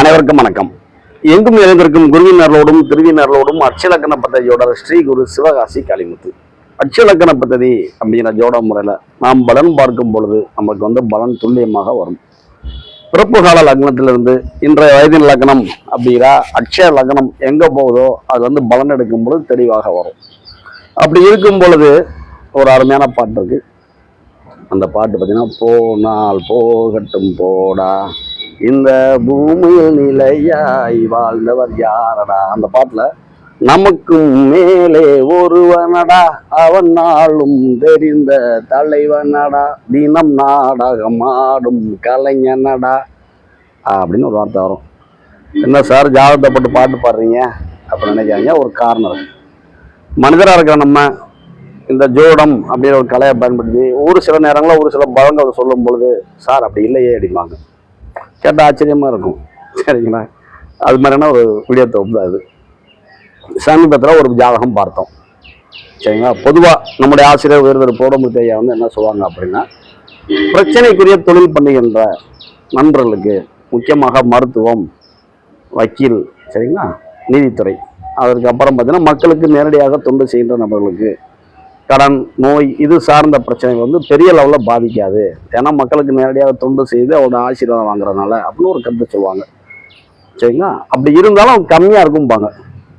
அனைவருக்கும் வணக்கம். எங்கும் இணைந்திருக்கும் குருவினர்களோடும் திருவினர்களோடும் அட்சலக்கண பத்ததியோட ஸ்ரீ குரு சிவகாசி காளிமுத்து. அட்சலக்கண பத்ததி அப்படிங்கிற ஜோட முறையில் நாம் பலன் பார்க்கும் பொழுது நமக்கு வந்து பலன் துல்லியமாக வரும். பிறப்பு கால லக்னத்திலிருந்து இன்றைய வயதின் லக்னம் அப்படிங்கிற அட்சய லக்னம் எங்கே போகுதோ அது வந்து பலன் எடுக்கும் பொழுது தெளிவாக வரும். அப்படி இருக்கும் பொழுது ஒரு அருமையான பாட்டு இருக்குது அந்த பாட்டு பார்த்தீங்கன்னா போனால் போகட்டும் போடா. இந்த பூமியில் நிலையாய் வாழ்ந்தவர் யாரடா? அந்த பாட்டுல நமக்கும் மேலே ஒருவனடா அவன் நாளும் தெரிந்த தலைவனடா தினம் நாடகம் ஆடும் கலைஞனடா. அப்படின்னு ஒரு வார்த்தை வரும். என்ன சார் ஜாதகப்பட்டு பாட்டு பாடுறீங்க? அப்படின்னு நினைக்காங்க ஒரு காரணம். மனிதராக இருக்கிற நம்ம இந்த ஜோடம் அப்படின்ற ஒரு கலையை பயன்படுத்தி ஒரு சில நேரங்களில் ஒரு சில பழங்கள் சொல்லும் பொழுது சார் அப்படி இல்லையே அப்படிம்பாங்க. கேட்டால் ஆச்சரியமாக இருக்கும். சரிங்களா? அது மாதிரியான ஒரு வீடியோ தொகுப்பு தான் இது சமீபத்தில் ஒரு ஜாதகம் பார்த்தோம். சரிங்களா? பொதுவாக நம்முடைய ஆசிரியர் உயர்தர் போடமுத்து ஐயா வந்து என்ன சொல்லுவாங்க அப்படின்னா பிரச்சனைக்குரிய தொழில் பண்ணுகின்ற நண்பர்களுக்கு முக்கியமாக மருத்துவம் வக்கீல் சரிங்களா? நீதித்துறை. அதற்கு அப்புறம் பார்த்தீங்கன்னா மக்களுக்கு நேரடியாக தொண்டு செய்கின்ற நபர்களுக்கு கடன் நோய் இது சார்ந்த பிரச்சனைகள் வந்து பெரிய லெவலில் பாதிக்காது. ஏன்னா மக்களுக்கு நேரடியாக தொண்டு செய்து அவரோட ஆசீர்வாதம் வாங்குறதுனால அப்படின்னு ஒரு கருத்து சொல்லுவாங்க. சரிங்களா? அப்படி இருந்தாலும் கம்மியாக இருக்கும்பாங்க.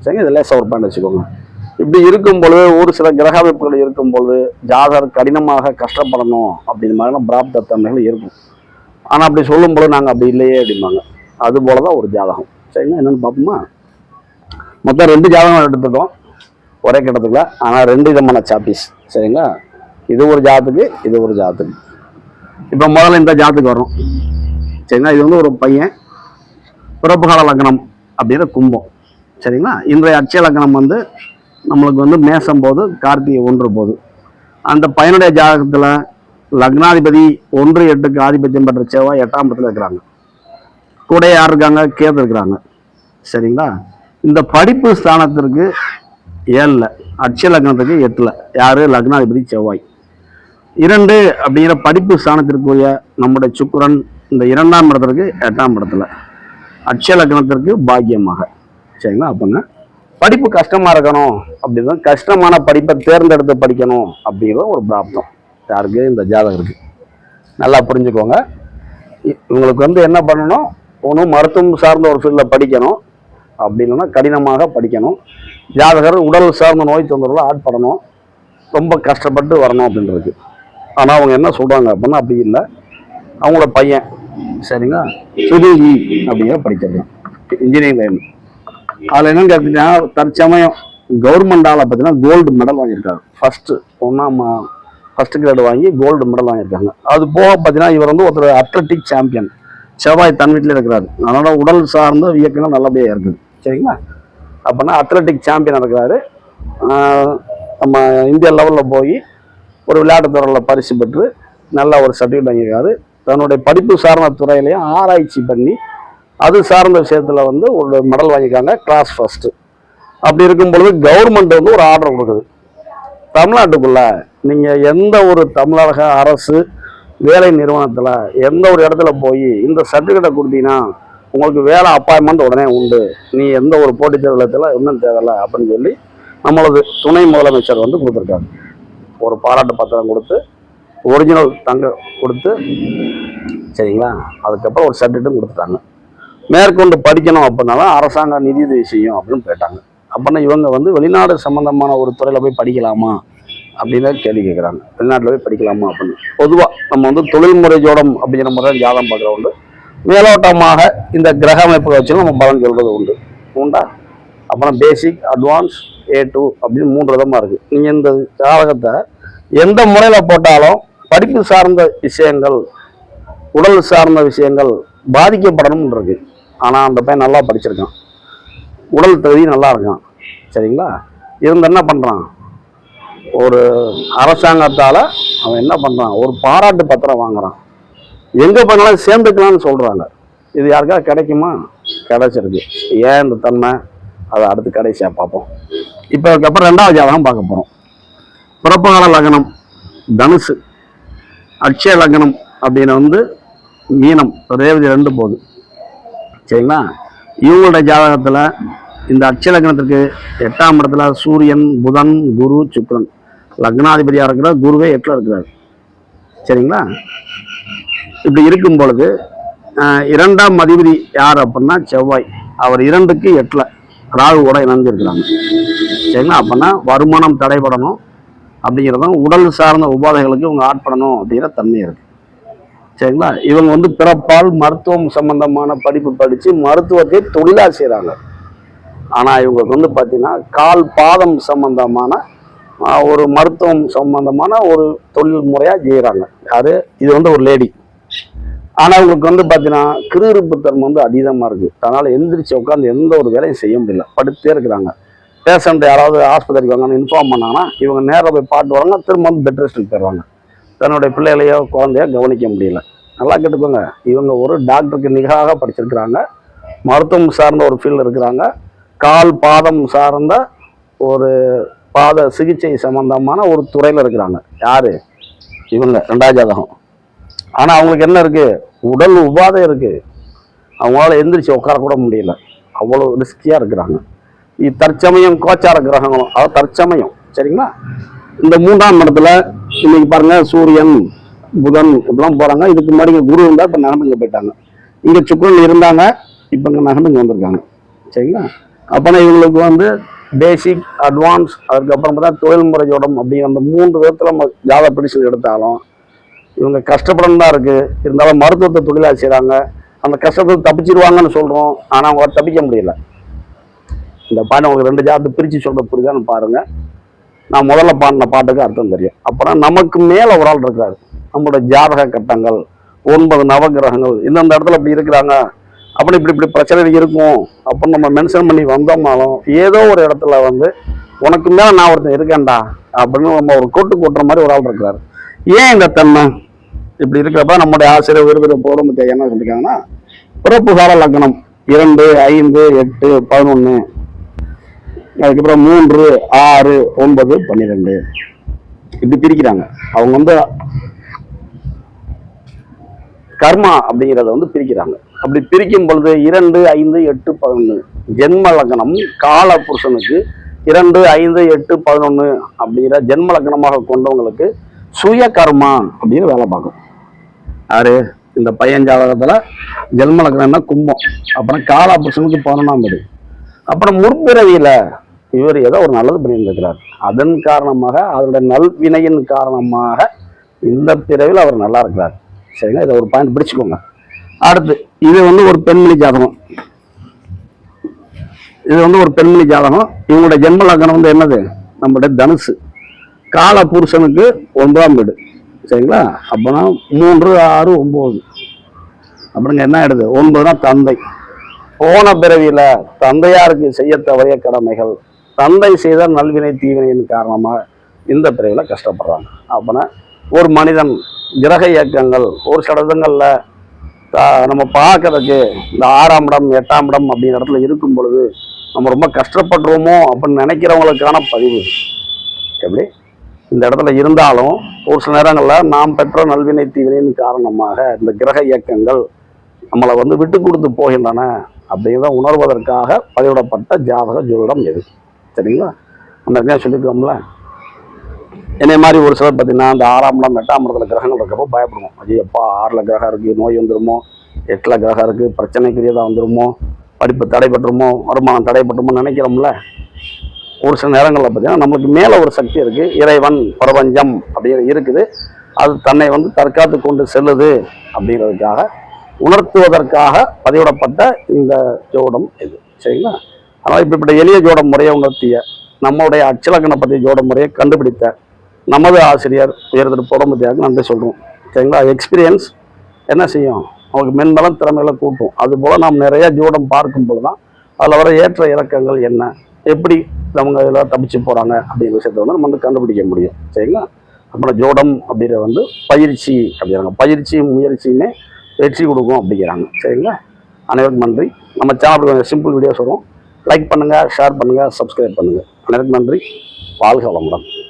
சரிங்க? இது லேசாக ஒரு பாயிண்ட் வச்சுக்கோங்க. இப்படி இருக்கும் பொழுது ஒரு சில கிரக அமைப்புகள் இருக்கும் பொழுது ஜாதகர் கடினமாக கஷ்டப்படணும் அப்படிங்கிற மாதிரிலாம் பிராப்த தன்மைகள் இருக்கும். ஆனால் அப்படி சொல்லும் பொழுது நாங்கள் அப்படி இல்லையே அப்படிம்பாங்க. அது போல தான் ஒரு ஜாதகம். சரிங்களா? என்னென்னு பார்ப்போமா? மொத்தம் ரெண்டு ஜாதகம் எடுத்துட்டோம். ஒரே கிட்டத்துக்குள்ள. ஆனால் ரெண்டு விதமான சாப்பீஸ் சரிங்களா? இது ஒரு ஜாத்துக்கு இது ஒரு ஜாத்துக்கு. இப்போ முதல்ல இந்த ஜாத்துக்கு வரும் சரிங்களா? இது வந்து ஒரு பையன். பிறப்புகால லக்னம் அப்படிங்கிற கும்பம். சரிங்களா? இன்றைய அட்சய லக்னம் வந்து நம்மளுக்கு வந்து மேசம் போது கார்த்திகை ஒன்று போது. அந்த பையனுடைய ஜாதகத்தில் லக்னாதிபதி ஒன்று எட்டுக்கு ஆதிபத்தியம் பெற்ற செவ்வாய் எட்டாம் பத்தில் இருக்கிறாங்க. கூட யார் இருக்காங்க? கேது இருக்கிறாங்க. சரிங்களா? இந்த படிப்பு ஸ்தானத்திற்கு ஏழில் அட்சய லக்னத்துக்கு எட்டில். யார்? லக்னாதிபதி செவ்வாய். இரண்டு அப்படிங்கிற படிப்பு ஸ்தானத்திற்குரிய நம்முடைய சுக்குரன் இந்த இரண்டாம் இடத்திற்கு எட்டாம் இடத்துல. அட்சய லக்னத்திற்கு பாக்கியமாக. சரிங்களா? அப்போங்க படிப்பு கஷ்டமாக இருக்கணும். அப்படின்னா கஷ்டமான படிப்பை தேர்ந்தெடுத்து படிக்கணும் அப்படிங்கிற ஒரு பிராப்தம். யாருக்கு? இந்த ஜாதகருக்கு. நல்லா புரிஞ்சுக்கோங்க. இ- இவங்களுக்கு வந்து என்ன பண்ணணும்? ஒன்றும் மருத்துவம் சார்ந்த ஒரு ஃபீல்டில் படிக்கணும். அப்படி இல்லைன்னா கடினமாக படிக்கணும். ஜாதகர் உடல் சார்ந்த நோய் தொந்தரவில் ஆட்படணும் ரொம்ப கஷ்டப்பட்டு வரணும் அப்படின்றது. ஆனால் அவங்க என்ன சொல்கிறாங்க அப்படின்னா அப்படி இல்லை. அவங்களோட பையன் சரிங்களா? சுருங்கி அப்படிங்கிற படிச்சிருக்கான் இன்ஜினியரிங் லைன் அதில் என்னன்னு கேட்டீங்கன்னா தற்சமயம் கவர்மெண்டால் பார்த்தீங்கன்னா கோல்டு மெடல் வாங்கியிருக்காரு. ஃபஸ்ட்டு ஒன்றாம் ஃபஸ்ட் கிரேடு வாங்கி கோல்டு மெடல் வாங்கியிருக்காங்க. அது போக பார்த்தீங்கன்னா இவர் வந்து ஒருத்தர் அத்லட்டிக் சாம்பியன் செவ்வாய் தன் வீட்டில் இருக்கிறாரு. அதனால் உடல் சார்ந்த இயக்கங்கள் நல்லபடியாக இருக்குது. சரிங்களா? அப்படின்னா அத்லட்டிக் சாம்பியன் இருக்கிறாரு. நம்ம இந்திய லெவலில் போய் ஒரு விளையாட்டு துறையில் பரிசு பெற்று நல்ல ஒரு சர்டிஃபிகேட் வாங்கியிருக்காரு. தன்னுடைய படிப்பு சார்ந்த துறையிலையும் ஆராய்ச்சி பண்ணி அது சார்ந்த விஷயத்தில் வந்து ஒரு மெடல் வாங்கியிருக்காங்க கிளாஸ் ஃபர்ஸ்ட்டு அப்படி இருக்கும் பொழுது கவர்மெண்ட் வந்து ஒரு ஆர்டர் கொடுக்குது. தமிழ்நாட்டுக்குள்ள நீங்கள் எந்த ஒரு தமிழக அரசு வேலை நிறுவனத்தில் எந்த ஒரு இடத்துல போய் இந்த சர்டிஃபிகேட்டை கொடுத்தீங்கன்னா உங்களுக்கு வேலை அப்பாயின்மெண்ட் உடனே உண்டு. நீ எந்த ஒரு போட்டித் தேர்தலத்தில் ஒன்றும் தேவையில்ல அப்படின்னு சொல்லி நம்மளது துணை முதலமைச்சர் வந்து கொடுத்துருக்காங்க ஒரு பாராட்டு பத்திரம் கொடுத்து ஒரிஜினல் தங்க கொடுத்து சரிங்களா? அதுக்கப்புறம் ஒரு சர்டிஃபிகேட்டும் கொடுத்துட்டாங்க. மேற்கொண்டு படிக்கணும் அப்படின்னாலும் அரசாங்க நிதியுதவி செய்யும் அப்படின்னு போயிட்டாங்க அப்படின்னா இவங்க வந்து வெளிநாடு சம்மந்தமான ஒரு துறையில் போய் படிக்கலாமா அப்படின்னு கேள்வி கேட்குறாங்க வெளிநாட்டில் போய் படிக்கலாமா அப்படின்னு. பொதுவாக நம்ம வந்து தொழில்முறை ஜோடம் அப்படிங்கிற மாதிரி தான் ஜாதகம் பார்க்குற உண்டு மேலோட்டமாக இந்த கிரக அமைப்புகளை வச்சு நம்ம பலன் சொல்கிறது உண்டு. உண்டா? அப்புறம் பேசிக் அட்வான்ஸ் ஏ டூ அப்படின்னு மூன்று விதமாக இருக்குது நீங்கள் இந்த ஜாதகத்தை எந்த முறையில் போட்டாலும் படிப்பு சார்ந்த விஷயங்கள் உடல் சார்ந்த விஷயங்கள் பாதிக்கப்படணும்னு இருக்கு. ஆனால் அந்த பையன் நல்லா படிச்சிருக்கான். உடல் தகுதி நல்லா இருக்கான். சரிங்களா? இருந்து என்ன பண்ணுறான் ஒரு அரசாங்கத்தால் அவன் என்ன பண்ணுறான் ஒரு பாராட்டு பத்திரம் வாங்குறான். எங்கே பண்ணாலும் சேர்ந்துக்கலாம்னு சொல்கிறாங்க இது யாருக்காவது கிடைக்குமா? கிடைச்சிருக்கு. ஏன் இந்த தன்மை? அதை அடுத்து கடைசியாக பார்ப்போம். இப்போ அதுக்கப்புறம் ரெண்டாவது ஜாதகம் பார்க்க போகிறோம் பிறப்புகால லக்னம் தனுசு. அட்சய லக்னம் அப்படின்னு வந்து மீனம் ரேவதி ரெண்டு போகுது. சரிங்களா? இவங்களோட ஜாதகத்தில் இந்த அட்சய லக்னத்துக்கு எட்டாம் இடத்துல சூரியன் புதன் குரு சுக்ரன் லக்னாதிபதியாக இருக்கிறார் குருவே எட்டில் இருக்கிறார். சரிங்களா? இப்படி இருக்கும் பொழுது இரண்டாம் அதிபதி யார் அப்படின்னா செவ்வாய். அவர் இரண்டுக்கு எட்டில் ராகு கூட இணைஞ்சிருக்கிறாங்க. சரிங்களா? அப்படின்னா வருமானம் தடைபடணும் அப்படிங்கிறதும் உடல் சார்ந்த உபாதைகளுக்கு இவங்க ஆட்படணும் அப்படிங்கிற தன்மை இருக்கு. சரிங்களா? இவங்க வந்து பிறப்பால் மருத்துவம் சம்பந்தமான படிப்பு படித்து மருத்துவத்தை தொழிலாக செய்கிறாங்க ஆனால் இவங்களுக்கு வந்து பார்த்திங்கன்னா கால் பாதம் சம்பந்தமான ஒரு மருத்துவம் சம்பந்தமான ஒரு தொழில் முறையாக செய்கிறாங்க அது இது வந்து ஒரு லேடி. ஆனால் அவங்களுக்கு வந்து பார்த்தீங்கன்னா கிருகிருப்பு தன்மை வந்து அதிகமாக இருக்குது அதனால் எந்திரிச்சு உட்காந்து எந்த ஒரு வேலையும் செய்ய முடியல. படுத்தே இருக்கிறாங்க. பேஷண்ட் யாராவது ஆஸ்பத்திரிக்கு வாங்கன்னு இன்ஃபார்ம் பண்ணாங்கன்னா இவங்க நேராக போய் பாட்டு வராங்க திரும்ப வந்து பெட் ரெஸ்ட்டுக்கு போயிடுவாங்க. தன்னுடைய பிள்ளைகளையோ குழந்தையோ கவனிக்க முடியல. நல்லா கேட்டுக்கோங்க. இவங்க ஒரு டாக்டருக்கு நிகராக படிச்சிருக்கிறாங்க. மருத்துவம் சார்ந்த ஒரு ஃபீல்டு இருக்கிறாங்க. கால் பாதம் சார்ந்த ஒரு பாத சிகிச்சை சம்பந்தமான ஒரு துறையில் இருக்கிறாங்க. யாரு? இவங்க. ரெண்டாவது ஜாதகம். ஆனால் அவங்களுக்கு என்ன இருக்குது உடல் உபாதை இருக்குது அவங்களால எந்திரிச்சு உட்கார கூட முடியல. அவ்வளோ ரிஸ்கியாக இருக்கிறாங்க. இது தற்சமயம் கோச்சார கிரகங்களும். அதாவது தற்சமயம். சரிங்களா? இந்த மூன்றாம் இடத்துல இன்னைக்கு பாருங்க சூரியன் புதன் இப்படிலாம் போறாங்க. இதுக்கு முன்னாடி குரு இருந்தால் இப்போ நகர்ந்துங்க போயிட்டாங்க. இங்கே சுக்கரன் இருந்தாங்க இப்போ இங்கே நகர்ந்துங்க வந்திருக்காங்க. சரிங்களா? அப்போனா இவங்களுக்கு வந்து பேசிக் அட்வான்ஸ் அதுக்கப்புறம் பார்த்தா தொழில்முறை ஜோடம் அப்படிங்கிற அந்த மூன்று விதத்தில் நம்ம ஜாத பிடிச்சல் எடுத்தாலும் இவங்க கஷ்டப்படணும் தான் இருக்கு. இருந்தாலும் மருத்துவத்தை தொழிலாக செய்கிறாங்க அந்த கஷ்டத்தை தப்பிச்சிருவாங்கன்னு சொல்கிறோம் ஆனால் அவங்க தப்பிக்க முடியல. இந்த பாட்டு உங்களுக்கு ரெண்டு ஜாதத்தை பிரித்து சொல்கிற புரியுதான்னு பாருங்க. நான் முதல்ல பாடின பாட்டுக்கு அர்த்தம் தெரியும். அப்புறம் நமக்கு மேலே ஒரு ஆள் இருக்காரு நம்மளோட ஜாதக கட்டங்கள் ஒன்பது நவகிரகங்கள் இந்தந்த இடத்துல இப்படி இருக்கிறாங்க. அப்படி இப்படி இப்படி பிரச்சனை இருக்கும். அப்படின்னு நம்ம மென்ஷன் பண்ணி வந்தோம்னாலும் ஏதோ ஒரு இடத்துல வந்து உனக்கு மேலே நான் ஒருத்தன் இருக்கேன்டா அப்படின்னு நம்ம ஒரு கூட்டு கொட்டுற மாதிரி ஒரு ஆள் இருக்கிறாரு. ஏன் இந்த தன்மை இப்படி இருக்கிறப்ப நம்முடைய ஆசிரியர் விருது போடும்போது என்ன சொல்லியிருக்காங்கன்னா பிறப்பு கால லக்னம் இரண்டு ஐந்து எட்டு பதினொன்று அதுக்கப்புறம் மூன்று ஆறு ஒன்பது பன்னிரெண்டு. இப்படி பிரிக்கிறாங்க. அவங்க வந்து கர்மா அப்படிங்கிறத வந்து பிரிக்கிறாங்க. அப்படி பிரிக்கும் பொழுது இரண்டு ஐந்து எட்டு பதினொன்று ஜென்ம லக்னம் கால புருஷனுக்கு இரண்டு ஐந்து எட்டு பதினொன்று அப்படிங்கிற ஜென்ம லக்னமாக கொண்டவங்களுக்கு சுய கர்மா அப்படின்னு வேலை பார்க்கும். யாரு? இந்த பையன் ஜாவகத்தில் ஜென்மலகணம்னா கும்பம். அப்புறம் கால புருஷனுக்கு பதினொன்றாம் வீடு அப்புறம் முற்பிறவியில் இவர் ஏதோ ஒரு நல்லது பண்ணியிருந்திருக்கிறார். அதன் காரணமாக அதனுடைய நல்வினையின் காரணமாக இந்த பிறவில் அவர் நல்லா இருக்கிறார். சரிங்களா? இதை ஒரு பாயிண்ட் பிடிச்சுக்கோங்க. அடுத்து இது வந்து ஒரு பெண்மணி ஜாதகம். இது வந்து ஒரு பெண்மணி ஜாதகம். இவங்களுடைய ஜென்ம லக்னம் வந்து என்னது? நம்மளுடைய தனுசு. கால புருஷனுக்கு ஒன்பதாம் வீடு. சரிங்களா? அப்போனா மூன்று ஆறு ஒம்பது அப்படிங்க என்ன ஆயிடுது? ஒன்பதுனா தந்தை. போன பிறவியில தந்தையாருக்கு செய்ய தவறிய கடமைகள் தந்தை செய்த நல்வினை தீவினையின் காரணமாக இந்த பிறவில கஷ்டப்படுறாங்க. அப்போனா ஒரு மனிதன் கிரக இயக்கங்கள் ஒரு சில நம்ம பார்க்கறதுக்கு இந்த ஆறாம் இடம் எட்டாம் இடம் அப்படிங்கிற இடத்துல இருக்கும் பொழுது நம்ம ரொம்ப கஷ்டப்படுறோமோ அப்படின்னு நினைக்கிறவங்களுக்கான பதிவு. எப்படி? இந்த இடத்துல இருந்தாலும் ஒரு சில நேரங்களில் நாம் பெற்ற நல்வினை தீவினையின் காரணமாக இந்த கிரக இயக்கங்கள் நம்மளை வந்து விட்டு கொடுத்து போகின்றன அப்படிங்கிறத உணர்வதற்காக பதிவிடப்பட்ட ஜாதக ஜோதிடம் எது? சரிங்களா? அந்த இடத்துல சொல்லியிருக்கோம்ல. என்னை மாதிரி ஒரு சிலர் பார்த்தீங்கன்னா அந்த ஆறாம் இடம் எட்டாம் இடத்துல கிரகங்கள் இருக்கப்போ பயப்படுவோம். ஐயோ எப்பா ஆறில் கிரகம் இருக்குது நோய் வந்துருமோ? எட்டில் கிரகம் இருக்குது பிரச்சனைக்குரியதாக வந்துருமோ? படிப்பு தடைபட்டுருமோ? வருமானம் தடைபட்டுருமோ நினைக்கிறோம்ல. ஒரு சில நேரங்களில் பார்த்தீங்கன்னா நம்மளுக்கு மேலே ஒரு சக்தி இருக்குது இறைவன் பிரபஞ்சம் அப்படிங்கிற இருக்குது. அது தன்னை வந்து தற்காத்து கொண்டு செல்லுது அப்படிங்கிறதுக்காக உணர்த்துவதற்காக பதிவிடப்பட்ட இந்த ஜோடம் இது. சரிங்களா? அதனால் இப்படிப்பட்ட எளிய ஜோடம் முறையை உணர்த்திய நம்முடைய அச்சலக்கணை பற்றிய ஜோடம் முறையை கண்டுபிடித்த நமது ஆசிரியர் உயர்திரு போடமுத்தியாருக்கு நன்றி சொல்கிறோம் சரிங்களா? எக்ஸ்பீரியன்ஸ் என்ன செய்யும்? அவங்களுக்கு மென்மலம் திறமைகளை கூட்டும். அதுபோல் நாம் நிறைய ஜோடம் பார்க்கும் போது தான் அதில் வர ஏற்ற இறக்கங்கள் என்ன? எப்படி அவங்க இதெல்லாம் தப்பிச்சு போகிறாங்க அப்படிங்கிற விஷயத்த வந்து நம்ம வந்து கண்டுபிடிக்க முடியும். சரிங்களா? அப்புறம் ஜோடம் அப்படிங்கிற வந்து பயிற்சி அப்படிங்கிறாங்க. பயிற்சி முயற்சியுமே வெற்றி கொடுக்கும் அப்படிங்கிறாங்க. சரிங்களா? அனைவருக்கும் நன்றி. நம்ம சேனல் கொஞ்சம் சிம்பிள் வீடியோஸ் வரும். லைக் பண்ணுங்கள் ஷேர் பண்ணுங்கள் சப்ஸ்கிரைப் பண்ணுங்கள் அனைவருக்கும் நன்றி. வாழ்க வளமுடன்.